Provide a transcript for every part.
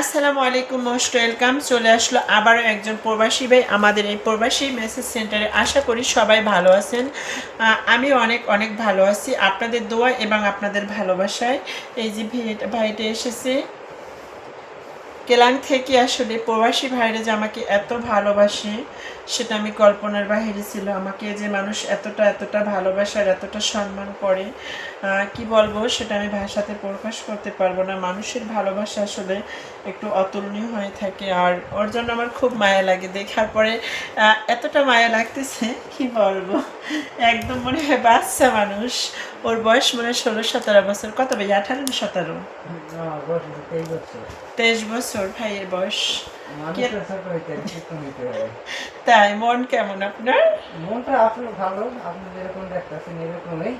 আসসালামু আলাইকুম, most welcome. চলে আসলো আবারও একজন প্রবাসী ভাই আমাদের এই প্রবাসী মেসেজ সেন্টারে। আশা করি সবাই ভালো আছেন। আমি অনেক অনেক ভালো আছি। আপনাদের দোয়া এবং আপনাদের ভালোবাসায়। এই যে ভাইটা এসেছে। কেলাং থেকে আসলে প্রবাসী ভাইরা যে আমাকে এত ভালোবাসে। সেটা আমি কল্পনার বাহিরে ছিল। আমাকে যে মানুষ এতটা এতটা ভালোবাসার এতটা সম্মান করে কি বলব? সেটা আমি ভাষাতে প্রকাশ করতে পারব না। মানুষের ভালোবাসা আসলে একটু অতুলনীয় হয়ে থাকে আর ওর জন্য আমার খুব মায়া লাগে। দেখার পরে এতটা মায়া লাগতেছে কি বলব? একদম মনে হয় বাচ্চা মানুষ। ওর বয়স মনে হয় ষোলো সতেরো বছর। কত ভাই? আঠারো না সতেরো। তেইশ বছর। ভাইয়ের বয়স। তাই মন কেমন আপনার? মনটা আসলে ভালো আপনি যেরকম দেখতেছেন এরকমই।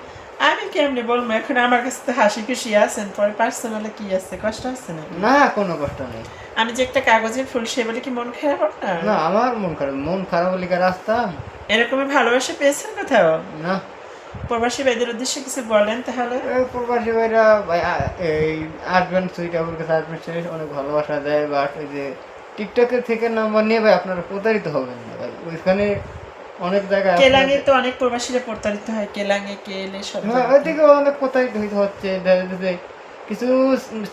আমি কেমনি বলব এখন আমার কাছে তো হাসি খুশি আছেন পরে পার্সোনালে কি আছে কষ্ট আছে নাকি? না কোনো কষ্ট নেই। আমি যে একটা কাগজের ফুল সে বলে কি মন খারাপ আপনার? না আমার মন খারাপ মন খারাপ হলে কি রাস্তা। এরকমই ভালোবাসা পেয়েছেন কোথাও? না। প্রবাসী ভাইদের উদ্দেশ্যে কিছু বলেন তাহলে। প্রবাসী ভাইরা ভাই এই আসবেন সুইট আপুর কাছে আসবেন অনেক ভালোবাসা দেয় বা এই যে টিকটকের থেকে নাম্বার নিয়ে ভাই আপনারা প্রতারিত হবেন না। ওইখানে অনেক জায়গায় কেলাঙে তো অনেক প্রবাসীরা প্রতারিত হয় কেলাঙে কেলে সব হ্যাঁ ওই অনেক প্রতারিত হচ্ছে কিছু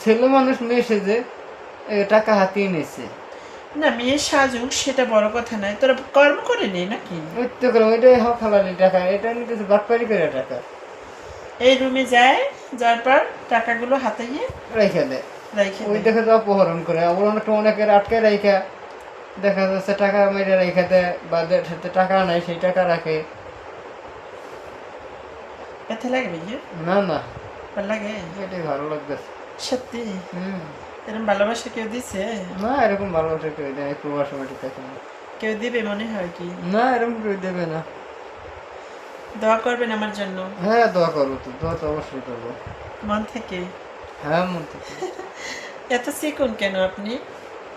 ছেলে মানুষ মেসেজে টাকা হাতিয়ে নিচ্ছে না মেয়ে সাজুক সেটা বড় কথা নয়। তোরা কর্ম করে নি নাকি? তো করে ওইটাই হক হালালি টাকা এটা নিতেছে বাটপারি করে টাকা। এই রুমে যায় যাওয়ার পর টাকাগুলো হাতাইয়ে রেখে দেয়। ওই। দেখে তো অপহরণ করে আবার অনেকটা অনেকের আটকে রেখে দেখা যাচ্ছে টাকা মেরে রেখে দেয় বা সাথে টাকা নাই সেই টাকা রাখে। ব্যথা লাগে ভাইয়া না না। লাগে? এটাই ভালো লাগতেছে। সত্যি? হুম। এরকম ভালোবাসা কেউ দিছে? না এরকম ভালোবাসা কেউ দেয় প্রবাস ঠিক আছে না। কেউ দিবে মনে হয় কি? না এরকম কেউ দেবে না। দোয়া করবেন আমার জন্য। হ্যাঁ দোয়া করব তো দোয়া তো অবশ্যই করব। মন থেকে? হ্যাঁ মন থেকে। এত চিকুন কেন আপনি?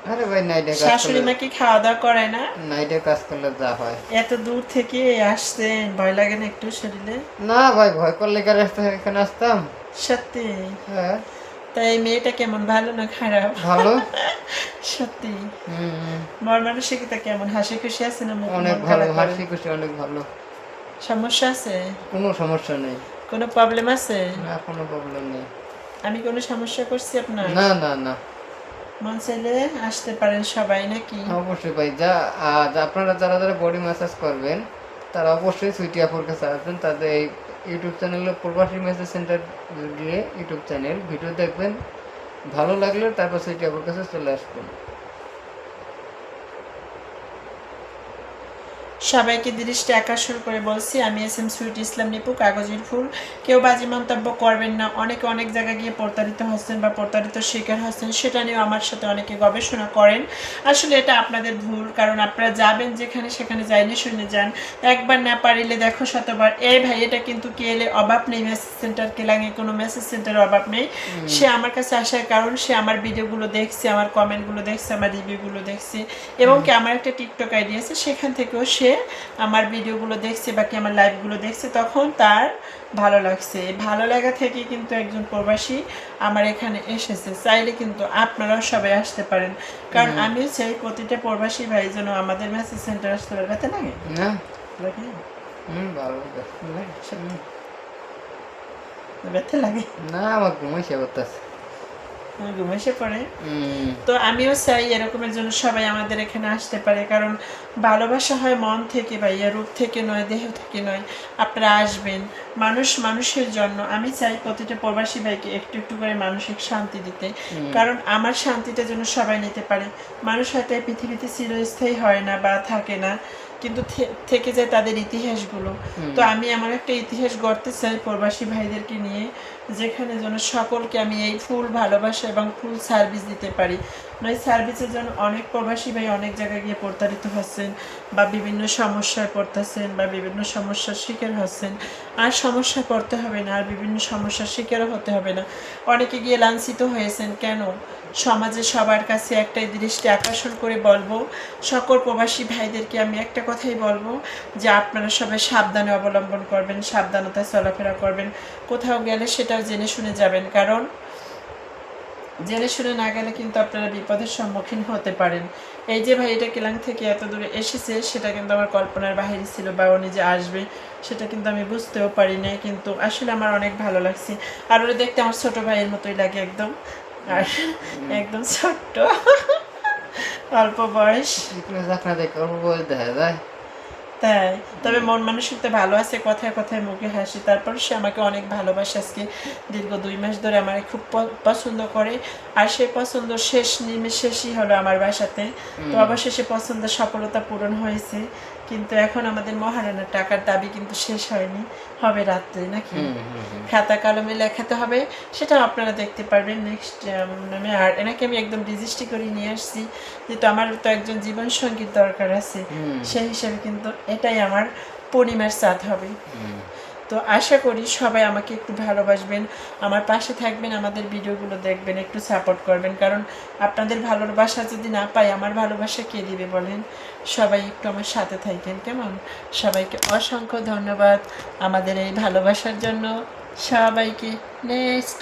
আরে ভাই নাইটে কাজ শাশুড়ি করলে মা কি খাওয়া দাওয়া করে না? নাইটে কাজ করলে যা হয়। এত দূর থেকে আসছেন ভয় লাগে না একটু শরীরে? না ভাই ভয় করলে কার এখানে আসতাম? সত্যি? হ্যাঁ। তাই মেয়েটা কেমন ভালো না খারাপ? ভালো? সত্যি। মন মানসিকতা কেমন? হাসি খুশি আছে না অনেক ভালো হাসি খুশি অনেক ভালো। সমস্যা আছে? কোনো সমস্যা নেই। কোনো প্রবলেম আছে? না কোনো প্রবলেম নেই। আমি কোনো সমস্যা করছি আপনার? না না না। অবশ্যই ভাই, যা আপনারা যারা যারা বডি ম্যাসাজ করবেন, তারা অবশ্যই সুইটি আপুর কাছে আসবেন তাদের এই ইউটিউব চ্যানেল প্রবাসী মেসেজ সেন্টার দিয়ে ইউটিউব চ্যানেল। ভিডিও দেখবেন, ভালো লাগলে তারপর সুইটি আপুর কাছে চলে আসবেন। সবাইকে দৃষ্টি আকর্ষণ করে বলছি আমি এস এম সুইট ইসলাম নিপু কাগজের ফুল। কেউ বাজি মন্তব্য করবেন না। অনেকে অনেক জায়গায় গিয়ে প্রতারিত হচ্ছেন বা প্রতারিত শিকার হচ্ছেন সেটা নিয়েও আমার সাথে অনেকে গবেষণা করেন। আসলে এটা আপনাদের ভুল কারণ আপনারা যাবেন যেখানে সেখানে যাইনি শুনে যান। একবার না পারিলে দেখো শতবার এই ভাই এটা কিন্তু কে এলে অভাব নেই মেসেজ সেন্টার কেলাঙে কোনো মেসেজ সেন্টারের অভাব নেই। সে আমার কাছে আসার কারণ সে আমার ভিডিওগুলো দেখছে আমার কমেন্টগুলো দেখছে আমার রিভিউগুলো দেখছে। এবং কি আমার একটা টিকটক আইডি আছে সেখান থেকেও সে আমার ভিডিওগুলো দেখছে বা কি আমার লাইভগুলো দেখছে তখন তার ভালো লাগছে। ভালো লাগা থেকে কিন্তু একজন প্রবাসী আমার এখানে এসেছে। চাইলে কিন্তু আপনারাও সবাই আসতে পারেন। কারণ আমিও চাই প্রতিটা প্রবাসী ভাই যেন আমাদের মেসেজ সেন্টার আসতে পারে। ব্যথা লাগে? না ব্যথা লাগে? না আমার ঘুমাই সে করতেছে। আমার ঘুম এসে পড়ে। তো আমিও চাই এরকমের জন্য সবাই আমাদের এখানে আসতে পারে কারণ ভালোবাসা হয় মন থেকে বা ইয়া রূপ থেকে নয় দেহ থেকে নয় আপনারা আসবেন মানুষ মানুষের জন্য। আমি চাই প্রতিটা প্রবাসী ভাইকে একটু একটু করে মানসিক শান্তি দিতে কারণ আমার শান্তিটা যেন সবাই নিতে পারে। মানুষ হয়তো পৃথিবীতে চিরস্থায়ী হয় না বা থাকে না কিন্তু থেকে যায় তাদের ইতিহাসগুলো। তো আমি আমার একটা ইতিহাস গড়তে চাই প্রবাসী ভাইদেরকে নিয়ে যেখানে যেন সকলকে আমি এই ফুল ভালোবাসা এবং ফুল সার্ভিস দিতে পারি। নয় সার্ভিসের জন্য অনেক প্রবাসী ভাই অনেক জায়গায় গিয়ে প্রতারিত হচ্ছেন বা বিভিন্ন সমস্যায় পড়তেছেন বা বিভিন্ন সমস্যার শিকার হচ্ছেন। আর সমস্যায় পড়তে হবে না, আর বিভিন্ন সমস্যার শিকারও হতে হবে না। অনেকে গিয়ে লাঞ্ছিত হয়েছেন, কেন? সমাজে সবার কাছে একটাই দৃষ্টি আকর্ষণ করে বলব, সকল প্রবাসী ভাইদেরকে আমি একটা কথাই বলব যে আপনারা সবাই সাবধানে অবলম্বন করবেন, সাবধানতায় চলাফেরা করবেন। কোথাও গেলে সেটাও জেনে শুনে যাবেন, কারণ জেনে শুনে না গেলে কিন্তু আপনারা বিপদের সম্মুখীন হতে পারেন। এই যে ভাই, এটা কেলাং থেকে এত দূরে এসেছে, সেটা কিন্তু আমার কল্পনার বাহিরে ছিল বা উনি যে আসবে, সেটা কিন্তু আমি বুঝতেও পারি নাই, কিন্তু আসলে আমার অনেক ভালো লাগছে। আর ওরা দেখতে আমার ছোট ভাইয়ের মতোই লাগে একদম, আর একদম ছোট্ট, অল্প বয়স। চাকরা অল্প বয়স দেখা যায় তাই। তবে মন মানসিকতা ভালো আছে কথায় কথায় মুখে হাসি। তারপর সে আমাকে অনেক ভালোবাসে আজকে। দীর্ঘ দুই মাস ধরে আমার খুব পছন্দ করে। আর সেই পছন্দ শেষ নিমেষেই হলো আমার বাসাতে। তো অবশেষে পছন্দের সফলতা পূরণ হয়েছে। কিন্তু এখন আমাদের মহারানার টাকার দাবি কিন্তু শেষ হয়নি। হবে রাত্রে নাকি। খাতা কলমে লেখাতে হবে। সেটা আপনারা দেখতে পারবেন নেক্সট নামে আর এনাকে আমি একদম রেজিস্ট্রি করে নিয়ে আসছি। যেহেতু আমার তো একজন জীবন সঙ্গীর দরকার আছে। সেই হিসাবে কিন্তু এটাই আমার পূর্ণিমার চাঁদ হবে। তো আশা করি সবাই আমাকে একটু ভালোবাসবেন, আমার পাশে থাকবেন, আমাদের ভিডিওগুলো দেখবেন, একটু সাপোর্ট করবেন। কারণ আপনাদের ভালোবাসা যদি না পাই, আমার ভালোবাসা কে দিবে বলেন? সবাই একটু আমার সাথে থাকবেন, কেমন? সবাইকে অসংখ্য ধন্যবাদ আমাদের এই ভালোবাসার জন্য। সবাইকে নেক্সট